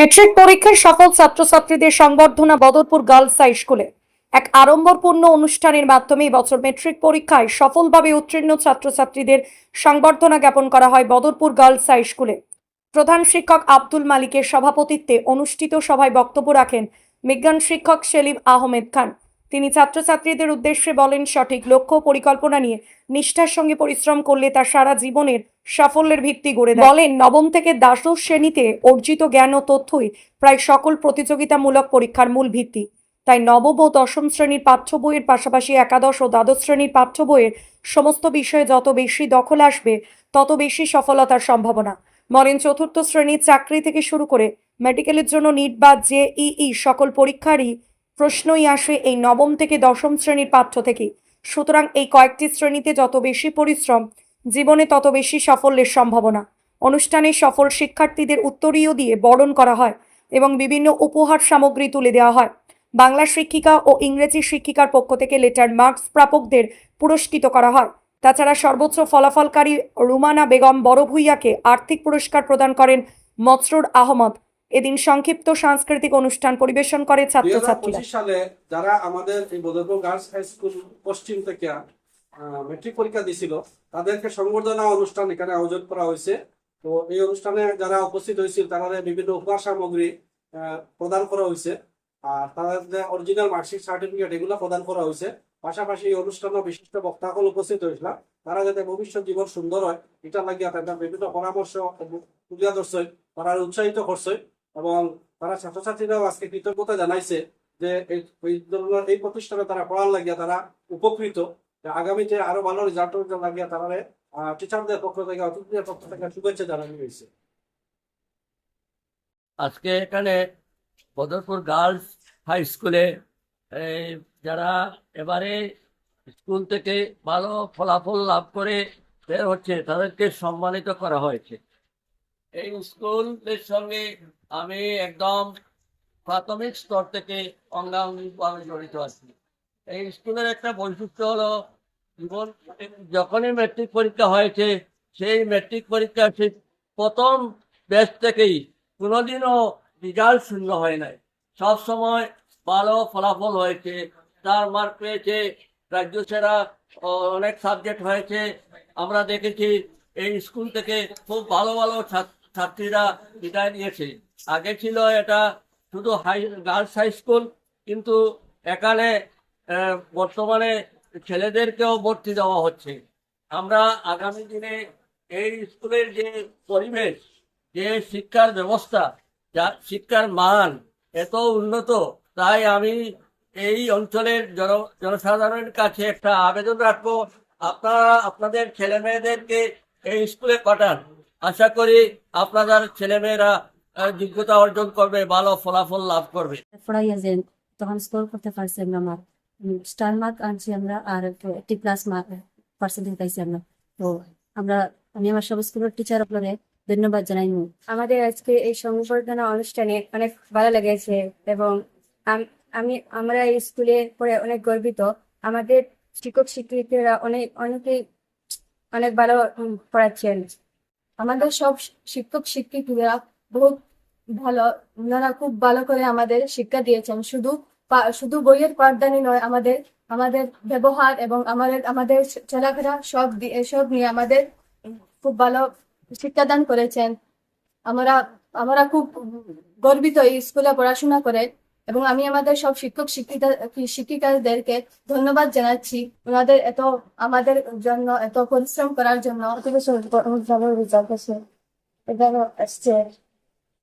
Metric পরীক্ষার সফল ছাত্রছাত্রীদের সংবর্ধনা বদরপুর গার্লস হাই স্কুলে। এক আড়ম্বরপূর্ণ অনুষ্ঠানের মাধ্যমে বছর মেট্রিক পরীক্ষায় সফলভাবে উত্তীর্ণ ছাত্রছাত্রীদের সংবর্ধনা জ্ঞাপন করা হয় বদরপুর গার্লস হাই স্কুলে। প্রধান শিক্ষক আব্দুল মালিকের সভাপতিত্বে অনুষ্ঠিত সভায় বক্তব্য রাখেন বিজ্ঞান শিক্ষক সেলিম আহমেদ খান। তিনি ছাত্রছাত্রীদের উদ্দেশ্যে বলেন, সঠিক লক্ষ্য পরিকল্পনা নিয়ে নিষ্ঠার সঙ্গে পরিশ্রম করলে তা সারা জীবনের সাফল্যের ভিত্তি গড়ে বলেন, নবম থেকে দ্বাদশ শ্রেণীতে অর্জিত জ্ঞান ও তথ্যই প্রায় সকল প্রতিযোগিতামূলক পরীক্ষার মূল ভিত্তি। তাই নবম ও দশম শ্রেণির পাঠ্য বইয়ের পাশাপাশি একাদশ ও দ্বাদশ শ্রেণির পাঠ্য বইয়ের সমস্ত বিষয়ে যত বেশি দখল আসবে, তত বেশি সফলতার সম্ভাবনা। বলেন, চতুর্থ শ্রেণির চাকরি থেকে শুরু করে মেডিকেলের জন্য নিট বা জেইই সকল পরীক্ষারই প্রশ্নই আসে এই নবম থেকে দশম শ্রেণির পাঠ্য থেকে। সুতরাং এই কয়েকটি শ্রেণীতে যত বেশি পরিশ্রম, জীবনে তত বেশি সাফল্যের সম্ভাবনা। অনুষ্ঠানে সফল শিক্ষার্থীদের উত্তরীয় দিয়ে বরণ করা হয় এবং বিভিন্ন উপহার সামগ্রী তুলে দেওয়া হয়। বাংলা শিক্ষিকা ও ইংরেজি শিক্ষিকার পক্ষ থেকে লেটার মার্কস প্রাপকদের পুরস্কৃত করা হয়। তাছাড়া সর্বোচ্চ ফলাফলকারী রুমানা বেগম বড় ভূঁইয়াকে আর্থিক পুরস্কার প্রদান করেন মসরুর আহমদ। এদিন সংক্ষিপ্ত সাংস্কৃতিক অনুষ্ঠান পরিবেশন করে ছাত্রছাত্রীরা। সালে যারা আমাদের এই বদরপুর গার্লস হাই স্কুল পশ্চিম থেকে মেট্রিক পরীক্ষা দিছিল, তাদেরকে সংবর্ধনা অনুষ্ঠান এখানে আয়োজন করা হয়েছে। তো এই অনুষ্ঠানে যারা উপস্থিত হয়েছিল তারা বিভিন্ন উপহার সামগ্রী প্রদান করা হয়েছে। আর তাদের অরিজিনাল মার্কশিট, সার্টিফিকেট এগুলো প্রদান করা হয়েছে। পাশাপাশি এই অনুষ্ঠানে বিশিষ্ট বক্তাসকল উপস্থিত হয়েছিল তারা যাতে ভবিষ্যৎ জীবন সুন্দর হয়, এটা লাগিয়া তাদের বিভিন্ন পরামর্শ তুলিয়া ধরছে তারা উৎসাহিত করছে। এবং তারা ছাত্রছাত্রীরাও আজকে কৃতজ্ঞতা জানাইছে যে এই প্রতিষ্ঠানে তারা পড়ার লাগিয়া তারা উপকৃত। আগামীতে আরও ভালো রেজাল্ট লাগিয়া তারা টিচারদের পক্ষ থেকে, অতিথিদের পক্ষ থেকে শুভেচ্ছা জানানো হয়েছে। আজকে এখানে বদরপুর গার্লস হাই স্কুলে যারা এবারে স্কুল থেকে ভালো ফলাফল লাভ করে বের হচ্ছে, তাদেরকে সম্মানিত করা হয়েছে। এই স্কুলের সঙ্গে আমি একদম প্রাথমিক স্তর থেকে অঙ্গাঙ্গিভাবে জড়িত আছি। এই স্কুলের একটা বৈশিষ্ট্য হলো, জীবন যখনই ম্যাট্রিক পরীক্ষা হয়েছে, সেই ম্যাট্রিক পরীক্ষা সেই প্রথম ব্যাচ থেকেই কোনোদিনও রেজাল্ট শূন্য হয় নাই। সব সময় ভালো ফলাফল হয়েছে তার মার্ক পেয়েছে রাজ্য সেরা অনেক সাবজেক্ট হয়েছে। আমরা দেখেছি এই স্কুল থেকে খুব ভালো ভালো ছাত্র- ছাত্রীরা বিদায় নিয়েছে। আগে ছিল এটা শুধু হাই গার্লস হাই স্কুল কিন্তু এখানে বর্তমানে ছেলেদেরকেও ভর্তি দেওয়া হচ্ছে। আমরা আগামী দিনে এই স্কুলের যে পরিবেশ, যে শিক্ষার ব্যবস্থা, যা শিক্ষার মান এত উন্নত, তাই আমি এই অঞ্চলের জন, জনসাধারণের কাছে একটা আবেদন রাখব। আপনারা, আপনাদের ছেলে মেয়েদেরকে এই স্কুলে পাঠান। আশা করি আপনাদের ছেলেমেয়েরা যোগ্যতা অর্জন করবে ভালো ফলাফল লাভ করবে। তখন স্কোর করতে পারছি আমরা আমার স্টার মার্ক আনছি আমরা আর একটি প্লাস মার্ক পার্সেন্টেজ পাইছি আমরা। তো আমরা আমি আমার সব স্কুলের টিচার আপনাদের ধন্যবাদ জানাই আমাদের আজকে এই সংবর্ধনা অনুষ্ঠানে অনেক ভালো লেগেছে এবং আম- আমি আমরা এই স্কুলে পড়ে অনেক গর্বিত। আমাদের শিক্ষক শিক্ষিকারা অনেক অনেকেই অনেক ভালো পড়াচ্ছেন। আমাদের সব শিক্ষক শিক্ষিকারা বহুত ভালো, ওনারা খুব ভালো করে আমাদের শিক্ষা দিয়েছেন। শুধু শুধু বইয়ের পাঠদানি নয়, আমাদের আমাদের ব্যবহার এবং আমাদের আমাদের চলাফেরা সব দিয়ে সব নিয়ে আমাদের খুব ভালো শিক্ষাদান করেছেন। আমরা আমরা খুব গর্বিত এই স্কুলে পড়াশোনা করে। এবং আমি আমাদের সব শিক্ষক শিক্ষিকা শিক্ষিকাদেরকে ধন্যবাদ জানাচ্ছি। ওনাদের এত আমাদের জন্য, এত পরিশ্রম করার জন্য এসছে